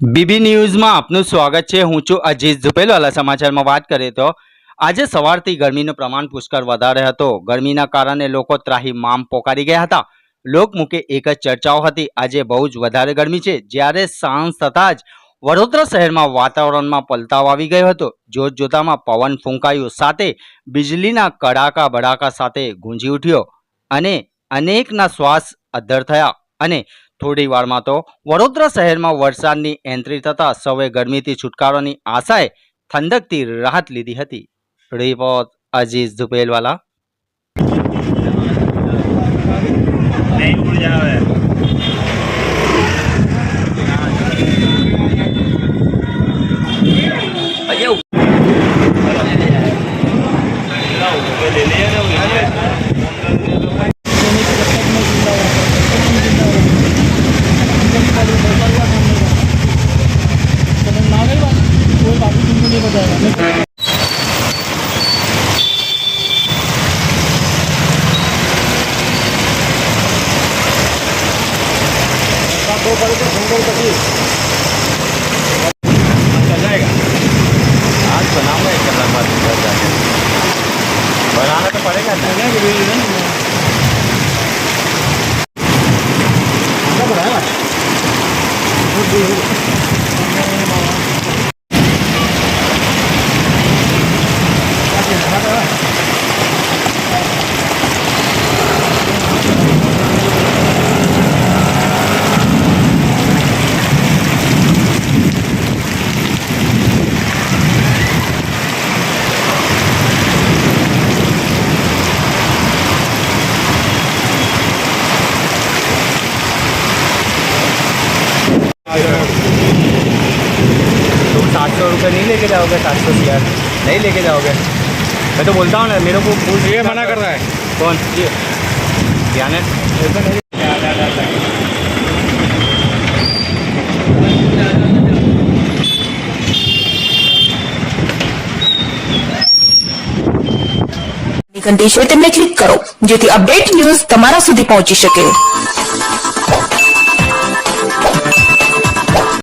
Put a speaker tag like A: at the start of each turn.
A: BB ન્યૂઝમાં આપનું સ્વાગત છે. હું છું અજીત ઝુપેલવાલા સમાચારમાં વાત કરીએ તો આજે સવારથી ગરમીનું પ્રમાણ પુષ્કળ વધારે હતો. ગરમીના કારણે લોકો ત્રાહી મામ પોકારી ગયા હતા. લોકમુખે એક જ ચર્ચાઓ હતી. આજે બહુ જ વધારે ગરમી છે. જ્યારે સાંજ થતાં જ વડોદરા શહેરમાં વાતાવરણમાં પલટાવ આવી ગયો હતો. જોત જોતામાં પવન ફૂંકાયું સાથે વીજળીના કડાકા બડાકા સાથે ગુંજી ઉઠ્યો અને અનેકના શ્વાસ અદ્ધર થયા અને થોડી વારમાં તો વડોદરા શહેરમાં વરસાદની એન્ટ્રી થતાં સૌએ ગરમીથી છુટકારોની આશાએ ઠંડકથી રાહત લીધી હતી. રિપોર્ટ અજીઝ ઝુપેલવાલા
B: चल जाएगा आज बनाऊंगा एक कलाक बाद घर जाके बनाना तो पड़ेगा ना तुम सात सौ रुपये नहीं लेके जाओगे सात सौ शेयर नहीं लेके जाओगे मैं तो बोलता हूँ ना मेरे को पूछ
C: ये मना कर रहा है
B: कौन ये ध्यान है
D: ઘંટી છે તેમને ક્લિક કરો જેથી અપડેટ ન્યૂઝ તમારા સુધી પહોંચી શકે